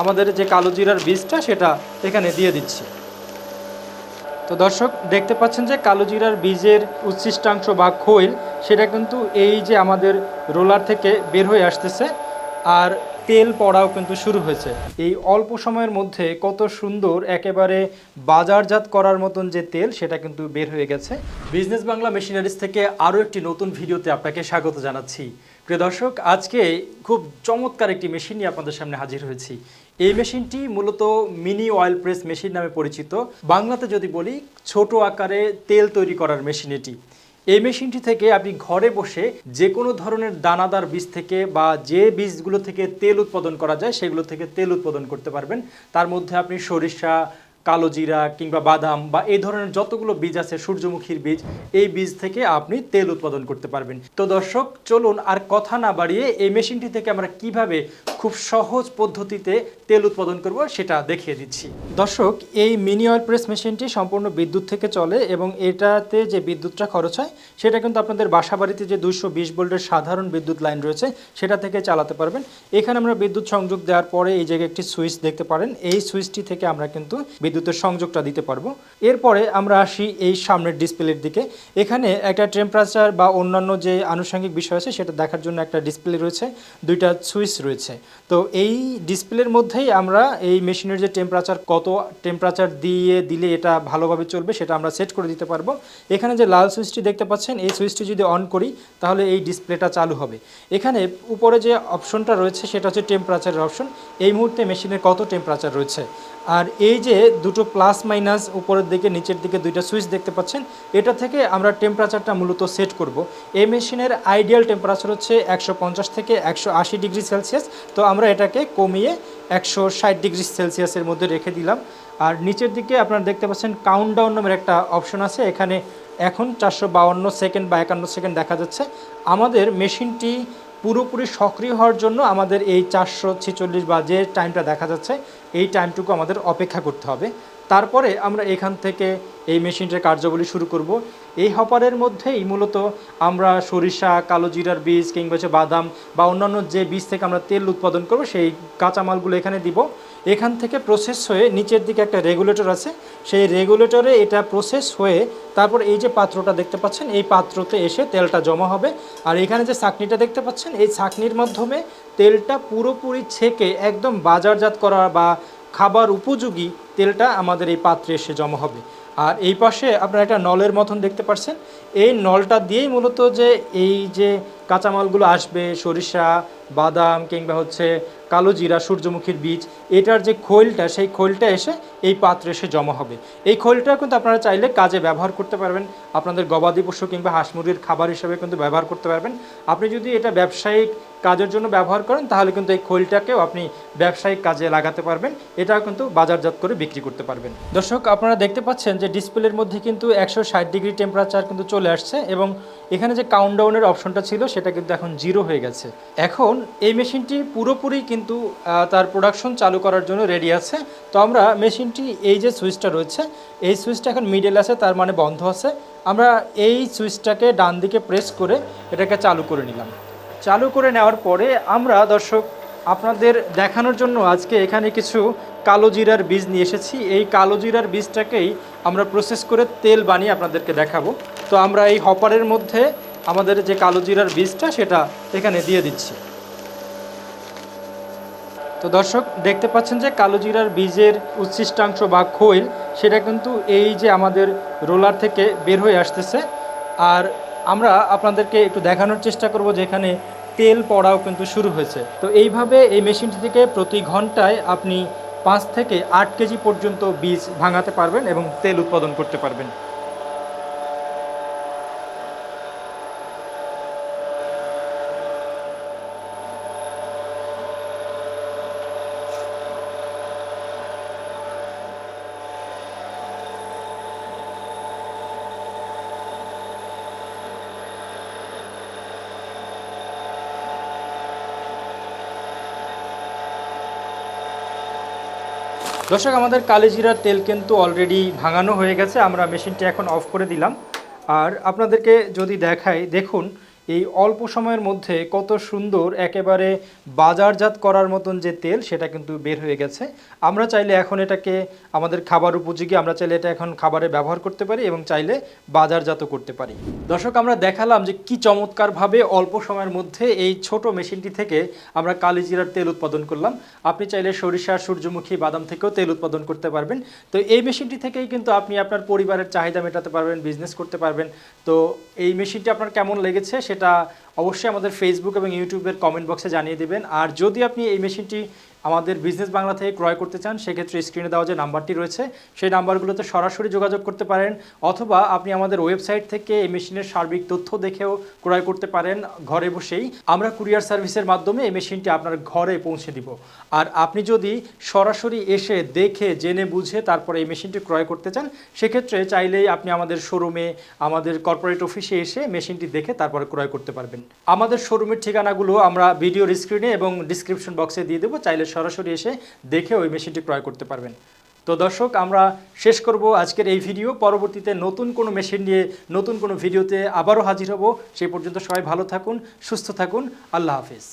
আমাদের যে কালো জিরার বীজটা সেটা এখানে দিয়ে দিচ্ছি। তো দর্শক, দেখতে পাচ্ছেন যে কালো জিরার বীজের উচ্ছিষ্টাংশ বা খৈল, সেটা কিন্তু এই যে আমাদের রোলার থেকে বের হয়ে আসতেছে আর তেল পড়াও কিন্তু শুরু হয়েছে। এই অল্প সময়ের মধ্যে কত সুন্দর একেবারে বাজারজাত করার মতন যে তেল, সেটা কিন্তু বের হয়ে গেছে। বিজনেস বাংলা মেশিনারিজ থেকে আরও একটি নতুন ভিডিওতে আপনাকে স্বাগত জানাচ্ছি। প্রিয় দর্শক, আজকে খুব চমৎকার একটি মেশিন নিয়ে আপনাদের সামনে হাজির হয়েছি। এই মেশিনটি মূলত মিনি অয়েল প্রেস মেশিন নামে পরিচিত। বাংলাতে যদি বলি, ছোট আকারে তেল তৈরি করার মেশিন এটি। এই মেশিনটি থেকে আপনি ঘরে বসে যে কোনো ধরনের দানাদার বীজ থেকে বা যে বীজগুলো থেকে তেল উৎপাদন করা যায়, সেগুলো থেকে তেল উৎপাদন করতে পারবেন। তার মধ্যে আপনি সরিষা, কালো জিরা কিংবা বাদাম বা এই ধরনের যতগুলো বীজ আছে, সূর্যমুখীর বীজ, এই বীজ থেকে আপনি তেল উৎপাদন করতে পারবেন। তো দর্শক, চলুন আর কথা না বাড়িয়ে এই মেশিনটি থেকে আমরা কীভাবে খুব সহজ পদ্ধতিতে তেল উৎপাদন করব, সেটা দেখিয়ে দিচ্ছি। দর্শক, এই মিনি অয়েল প্রেস মেশিনটি সম্পূর্ণ বিদ্যুৎ থেকে চলে এবং এটাতে যে বিদ্যুৎটা খরচ হয়, সেটা কিন্তু আপনাদের বাসা বাড়িতে যে দুইশো বিশ ভোল্টের সাধারণ বিদ্যুৎ লাইন রয়েছে, সেটা থেকে চালাতে পারবেন। এখানে আমরা বিদ্যুৎ সংযোগ দেওয়ার পরে এই জায়গায় একটি সুইচ দেখতে পারেন। এই সুইচটি থেকে আমরা কিন্তু বিদ্যুতের সংযোগটা দিতে পারব। এরপরে আমরা আসি এই সামনের ডিসপ্লের দিকে। এখানে একটা টেম্পারেচার বা অন্যান্য যে আনুষঙ্গিক বিষয় আছে, সেটা দেখার জন্য একটা ডিসপ্লে রয়েছে, দুইটা সুইচ রয়েছে। তো এই ডিসপ্লের মধ্যেই আমরা এই মেশিনের যে টেম্পারেচার, কত টেম্পারেচার দিয়ে দিলে এটা ভালোভাবে চলবে সেটা আমরা সেট করে দিতে পারব। এখানে যে লাল সুইচটি দেখতে পাচ্ছেন, এই সুইচটি যদি অন করি তাহলে এই ডিসপ্লেটা চালু হবে। এখানে উপরে যে অপশনটা রয়েছে সেটা হচ্ছে টেম্পারেচারের অপশন। এই মুহূর্তে মেশিনের কত টেম্পারেচার রয়েছে? আর এই যে দুটো প্লাস মাইনাস উপরের দিকে, নিচের দিকে দুইটা সুইচ দেখতে পাচ্ছেন, এটা থেকে আমরা টেম্পারেচারটা মূলত সেট করব। এই মেশিনের আইডিয়াল টেম্পারেচার হচ্ছে একশো পঞ্চাশ থেকে একশো আশি ডিগ্রি সেলসিয়াস তো আমরা এটাকে কমিয়ে একশো ষাট ডিগ্রি সেলসিয়াসের মধ্যে রেখে দিলাম। আর নিচের দিকে আপনারা দেখতে পাচ্ছেন কাউন্টডাউন নামের একটা অপশন আছে। এখানে এখন চারশো সেকেন্ড বা একান্ন সেকেন্ড দেখা যাচ্ছে। আমাদের মেশিনটি পুরোপুরি সক্রিয় হওয়ার জন্য আমাদের এই চারশো ছেচল্লিশ বা যে টাইমটা দেখা যাচ্ছে, এই টাইমটুকু আমাদের অপেক্ষা করতে হবে। তারপরে আমরা এখান থেকে এই মেশিনটার কার্যাবলী শুরু করব। এই হপারের মধ্যেই মূলত আমরা সরিষা, কালো জিরার বীজ কিংবা হচ্ছে বাদাম বা অন্যান্য যে বীজ থেকে আমরা তেল উৎপাদন করব, সেই কাঁচামালগুলো এখানে দিব। এখান থেকে প্রসেস হয়ে নিচের দিকে একটা রেগুলেটর আছে। সেই রেগুলেটরে এটা প্রসেস হয়ে তারপর এই যে পাত্রটা দেখতে পাচ্ছেন, এই পাত্রতে এসে তেলটা জমা হবে। আর এখানে যে ছাকনিটা দেখতে পাচ্ছেন, এই ছাকনির মাধ্যমে তেলটা পুরোপুরি ছেঁকে একদম বাজারজাত করা বা খাবার উপযোগী তেলটা আমাদের এই পাত্রে এসে জমা হবে। আর এই পাশে আপনারা একটা নলের মতন দেখতে পাচ্ছেন। এই নলটা দিয়েই মূলত যে এই যে কাঁচামালগুলো আসবে, সরিষা, বাদাম কিংবা হচ্ছে কালো জিরা, সূর্যমুখীর বীজ, এটার যে খৈলটা, সেই খৈলটা এসে এই পাত্রে এসে জমা হবে। এই খৈলটা কিন্তু আপনারা চাইলে কাজে ব্যবহার করতে পারবেন। আপনাদের গবাদি পশু কিংবা হাঁস মুরগির খাবার হিসেবে কিন্তু ব্যবহার করতে পারবেন। আপনি যদি এটা ব্যবসায়িক কাজের জন্য ব্যবহার করেন, তাহলে কিন্তু এই খৈলটাকেও আপনি ব্যবসায়িক কাজে লাগাতে পারবেন। এটাও কিন্তু বাজারজাত করে বিক্রি করতে পারবেন। দর্শক, আপনারা দেখতে পাচ্ছেন যে ডিসপ্লের মধ্যে কিন্তু একশো ষাট ডিগ্রি টেম্পারেচার কিন্তু চলে আসছে এবং এখানে যে কাউন্টডাউনের অপশনটা ছিল, সেটা কিন্তু এখন জিরো হয়ে গেছে। এখন এই মেশিনটি পুরোপুরি কিন্তু তার প্রোডাকশন চালু করার জন্য রেডি আছে। তো আমরা মেশিনটি, এই যে সুইচটা রয়েছে, এই সুইচটা এখন মিডল আছে, তার মানে বন্ধ আছে। আমরা এই সুইচটাকে ডান দিকে প্রেস করে এটাকে চালু করে নিলাম। চালু করে নেওয়ার পরে আমরা, দর্শক, আপনাদের দেখানোর জন্য আজকে এখানে কিছু কালো জিরার বীজ নিয়ে এসেছি। এই কালো জিরার বীজটাকেই আমরা প্রসেস করে তেল বানিয়ে আপনাদেরকে দেখাবো। তো আমরা এই হপারের মধ্যে আমাদের যে কালো জিরার বীজটা, সেটা এখানে দিয়ে দিচ্ছি। তো দর্শক, দেখতে পাচ্ছেন যে কালো জিরার বীজের উচ্ছিষ্টাংশ বা খৈল, সেটা কিন্তু এই যে আমাদের রোলার থেকে বের হয়ে আসতেছে। আর আমরা আপনাদেরকে একটু দেখানোর চেষ্টা করব যেখানে তেল পড়াও কিন্তু শুরু হয়েছে। তো এইভাবে এই মেশিনটি থেকে প্রতি ঘন্টায় আপনি পাঁচ থেকে আট কেজি পর্যন্ত বীজ ভাঙাতে পারবেন এবং তেল উৎপাদন করতে পারবেন। দর্শক, আমাদের কালিজিরার তেল কিন্তু অলরেডি ভাঙানো হয়ে গেছে। আমরা মেশিনটি এখন অফ করে দিলাম। আর আপনাদেরকে যদি দেখাই, দেখুন এই অল্প সময়ের মধ্যে কত সুন্দর একেবারে বাজারজাত করার মতন যে তেল, সেটা কিন্তু বের হয়ে গেছে। আমরা চাইলে এখন এটাকে আমাদের খাবার উপযোগী, আমরা চাইলে এটা এখন খাবারে ব্যবহার করতে পারি এবং চাইলে বাজারজাত করতে পারি। দর্শক, আমরা দেখালাম যে কি চমৎকারভাবে অল্প সময়ের মধ্যে এই ছোট মেশিনটি থেকে আমরা কালিজিরার তেল উৎপাদন করলাম। আপনি চাইলে সরিষা সূর্যমুখী বাদাম থেকেও তেল উৎপাদন করতে পারবেন। তো এই মেশিনটি থেকেই কিন্তু আপনি আপনার পরিবারের চাহিদা মেটাতে পারবেন বিজনেস করতে পারবেন। তো এই মেশিনটি আপনার কেমন লেগেছে সেটা অবশ্যই আমাদের ফেসবুক এবং ইউটিউবের কমেন্ট বক্সে জানিয়ে দেবেন। আর যদি আপনি এই মেশিনটি আমাদের বিজনেস বাংলা থেকে ক্রয় করতে চান, সেক্ষেত্রে স্ক্রিনে দেওয়া যে নাম্বারটি রয়েছে, সেই নাম্বারগুলোতে সরাসরি যোগাযোগ করতে পারেন, অথবা আপনি আমাদের ওয়েবসাইট থেকে এই মেশিনের সার্বিক তথ্য দেখেও ক্রয় করতে পারেন ঘরে বসেই। আমরা কুরিয়ার সার্ভিসের মাধ্যমে এই মেশিনটি আপনার ঘরে পৌঁছে দিব। আর আপনি যদি সরাসরি এসে দেখে, জেনে, বুঝে তারপরে এই মেশিনটি ক্রয় করতে চান, সেক্ষেত্রে চাইলেই আপনি আমাদের শোরুমে আমাদের কর্পোরেট অফিসে এসে মেশিনটি দেখে তারপরে ক্রয় করতে পারবেন। আমাদের শোরুমের ঠিকানাগুলো আমরা ভিডিওর স্ক্রিনে এবং ডিসক্রিপশন বক্সে দিয়ে দেবো। চাইলে সরাসরি এসে দেখে ওই মেশিনটি ক্রয় করতে পারবেন। তো দর্শক, আমরা শেষ করব আজকের এই ভিডিও পরবর্তীতে নতুন কোনো মেশিন নিয়ে, নতুন কোনো ভিডিওতে আবারও হাজির হব। সেই পর্যন্ত সবাই ভালো থাকুন, সুস্থ থাকুন। আল্লাহ হাফিজ।